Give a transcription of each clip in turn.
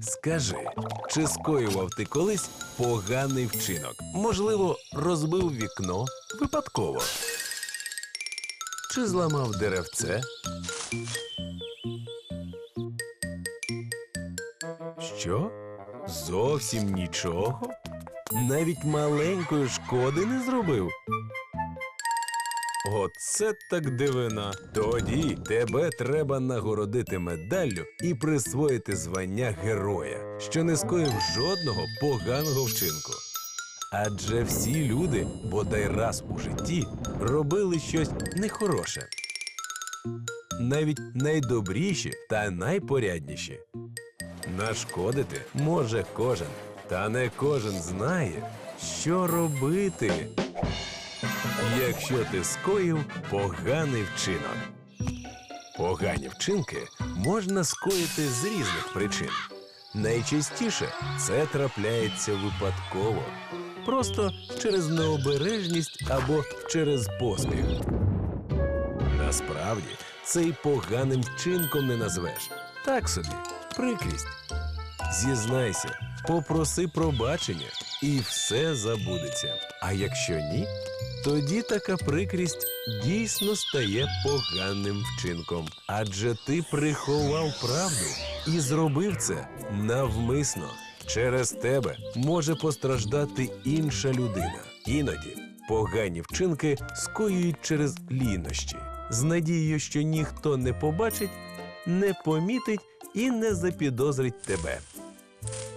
Скажи, чи скоював ти колись поганий вчинок? Можливо, розбив вікно випадково? Чи зламав деревце? Що? Зовсім нічого? Навіть маленької шкоди не зробив? Оце так дивина. Тоді тебе треба нагородити медаллю і присвоїти звання героя, що не скоїв жодного поганого вчинку. Адже всі люди, бодай раз у житті, робили щось нехороше. Навіть найдобріші та найпорядніші. Нашкодити може кожен, та не кожен знає, що робити якщо ти скоїв поганий вчинок. Погані вчинки можна скоїти з різних причин. Найчастіше це трапляється випадково, просто через необережність або через поспіх. Насправді це й поганим вчинком не назвеш. Так собі, прикрість. Зізнайся, попроси пробачення, і все забудеться. А якщо ні, тоді така прикрість дійсно стає поганим вчинком. Адже ти приховав правду і зробив це навмисно. Через тебе може постраждати інша людина. Іноді погані вчинки скоюють через лінощі, з надією, що ніхто не побачить, не помітить і не запідозрить тебе.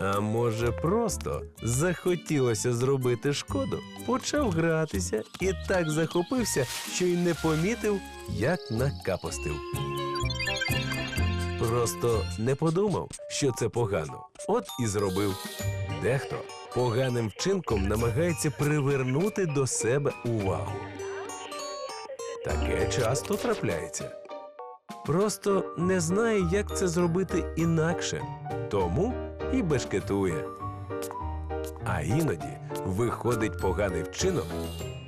А може, просто захотілося зробити шкоду, почав гратися і так захопився, що й не помітив, як накапостив. Просто не подумав, що це погано, от і зробив. Дехто поганим вчинком намагається привернути до себе увагу. Таке часто трапляється. Просто не знає, як це зробити інакше, тому і бешкетує. А іноді виходить поганий вчинок,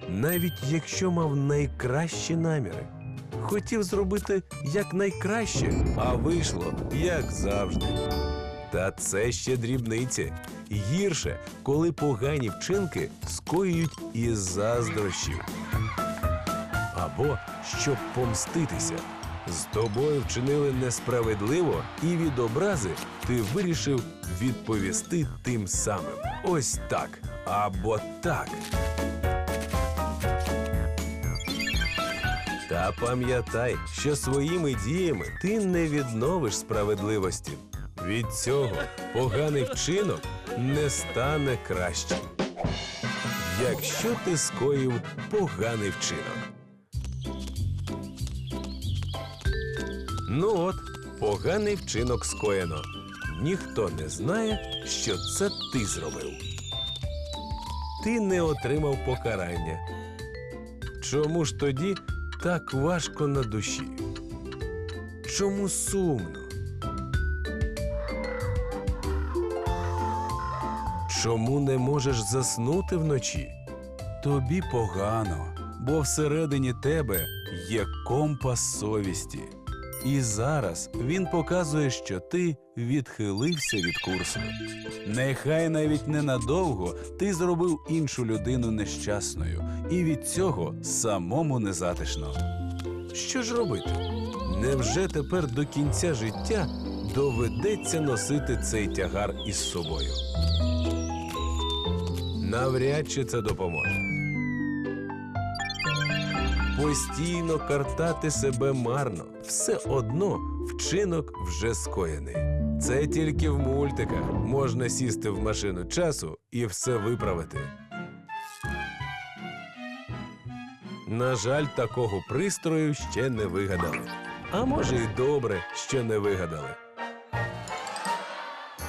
навіть якщо мав найкращі наміри. Хотів зробити якнайкраще, а вийшло як завжди. Та це ще дрібниці. Гірше, коли погані вчинки скоюють із заздрощів. Або щоб помститися. З тобою вчинили несправедливо, і від образи ти вирішив відповісти тим самим. Ось так або так. Та пам'ятай, що своїми діями ти не відновиш справедливості. Від цього поганий вчинок не стане кращим. Якщо ти скоїв поганий вчинок. Ну от, поганий вчинок скоєно. Ніхто не знає, що це ти зробив. Ти не отримав покарання. Чому ж тоді так важко на душі? Чому сумно? Чому не можеш заснути вночі? Тобі погано, бо всередині тебе є компас совісті. І зараз він показує, що ти відхилився від курсу. Нехай навіть ненадовго ти зробив іншу людину нещасною, і від цього самому незатишно. Що ж робити? Невже тепер до кінця життя доведеться носити цей тягар із собою? Навряд чи це допоможе. Постійно картати себе марно, все одно вчинок вже скоєний. Це тільки в мультиках можна сісти в машину часу і все виправити. На жаль, такого пристрою ще не вигадали. А може, й добре, що не вигадали.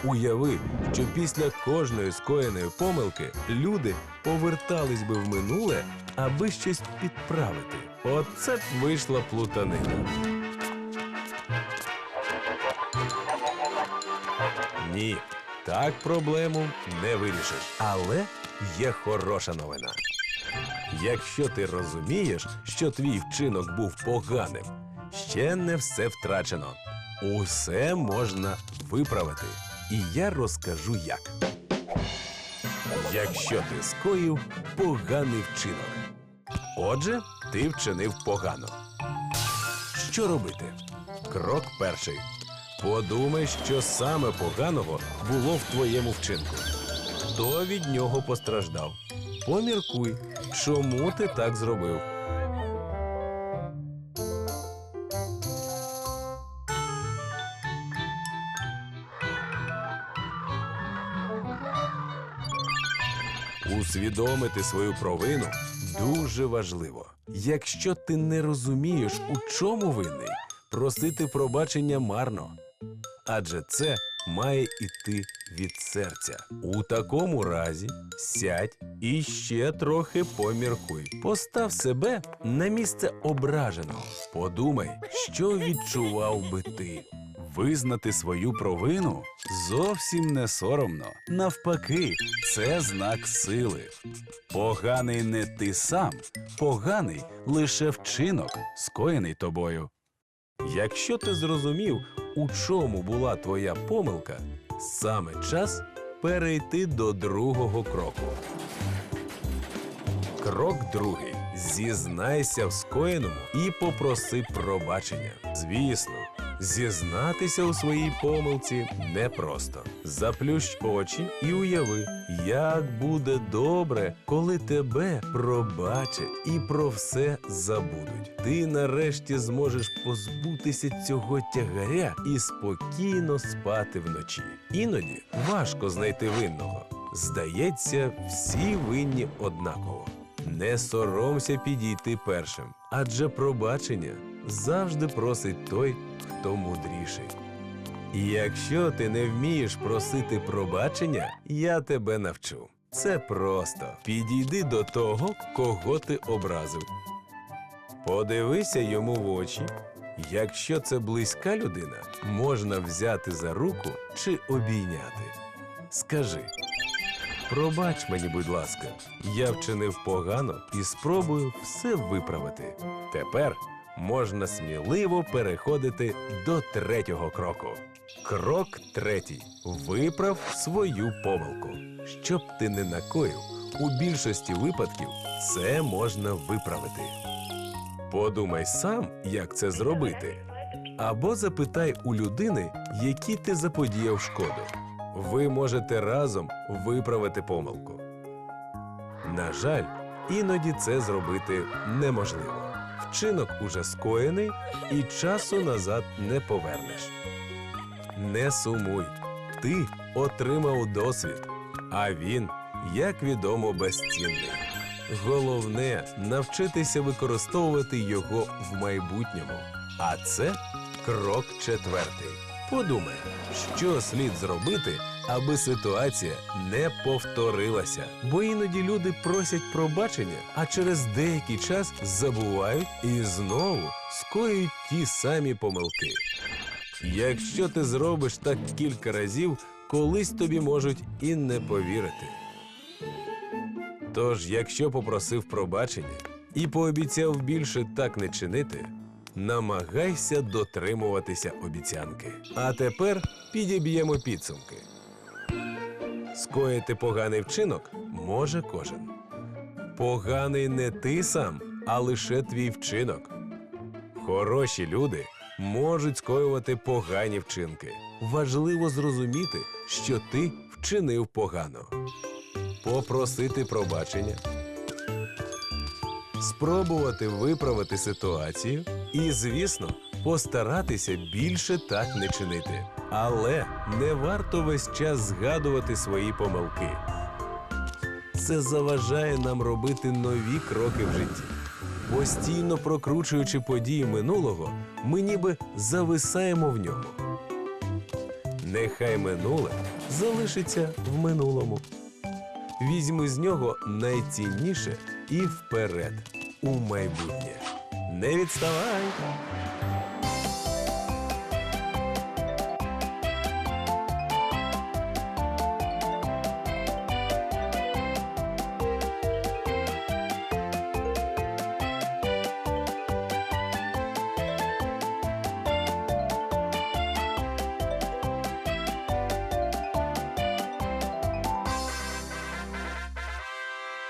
Уяви, що після кожної скоєної помилки люди повертались би в минуле, аби щось підправити. Оце б вийшла плутанина. Ні, так проблему не вирішиш. Але є хороша новина. Якщо ти розумієш, що твій вчинок був поганим, ще не все втрачено. Усе можна виправити. і я розкажу як. Якщо ти скоїв поганий вчинок. Отже, ти вчинив погано. Що робити? Крок перший. Подумай, що саме поганого було в твоєму вчинку. Хто від нього постраждав? Поміркуй, чому ти так зробив. Усвідомити свою провину дуже важливо. Якщо ти не розумієш, у чому винний, просити пробачення марно. Адже це має іти від серця. У такому разі сядь і ще трохи поміркуй. Постав себе на місце ображеного. Подумай, що відчував би ти. Визнати свою провину зовсім не соромно. Навпаки, це знак сили. Поганий не ти сам, поганий лише вчинок, скоєний тобою. Якщо ти зрозумів, у чому була твоя помилка, саме час перейти до другого кроку. Крок другий. Зізнайся в скоєному і попроси пробачення. Звісно, зізнатися у своїй помилці непросто. Заплющ очі і уяви, як буде добре, коли тебе пробачать і про все забудуть. Ти нарешті зможеш позбутися цього тягаря і спокійно спати вночі. Іноді важко знайти винного. Здається, всі винні однаково. Не соромся підійти першим, адже пробачення завжди просить той, хто мудріший. І якщо ти не вмієш просити пробачення, я тебе навчу. Це просто підійди до того, кого ти образив. Подивися йому в очі. Якщо це близька людина, можна взяти за руку чи обійняти. Скажи, пробач мені, будь ласка, я вчинив погано і спробую все виправити. Тепер можна сміливо переходити до третього кроку. Крок третій. Виправ свою помилку. Щоб ти не накоїв, у більшості випадків це можна виправити. Подумай сам, як це зробити. Або запитай у людини, які ти заподіяв шкоду. Ви можете разом виправити помилку. На жаль, іноді це зробити неможливо. Вчинок уже скоєний і часу назад не повернеш. Не сумуй, ти отримав досвід, а він, як відомо, безцінний. Головне навчитися використовувати його в майбутньому. А це крок четвертий. Подумай, що слід зробити, аби ситуація не повторилася. Бо іноді люди просять пробачення, а через деякий час забувають і знову скоюють ті самі помилки. Якщо ти зробиш так кілька разів, колись тобі можуть і не повірити. Тож, якщо попросив пробачення і пообіцяв більше так не чинити, намагайся дотримуватися обіцянки. А тепер підіб'ємо підсумки. Скоїти поганий вчинок може кожен. Поганий не ти сам, а лише твій вчинок. Хороші люди можуть скоювати погані вчинки. Важливо зрозуміти, що ти вчинив погано. Попросити пробачення, спробувати виправити ситуацію і, звісно, постаратися більше так не чинити. Але не варто весь час згадувати свої помилки. Це заважає нам робити нові кроки в житті. Постійно прокручуючи події минулого, ми ніби зависаємо в ньому. Нехай минуле залишиться в минулому. Візьми з нього найцінніше і вперед у майбутнє. Не відставай!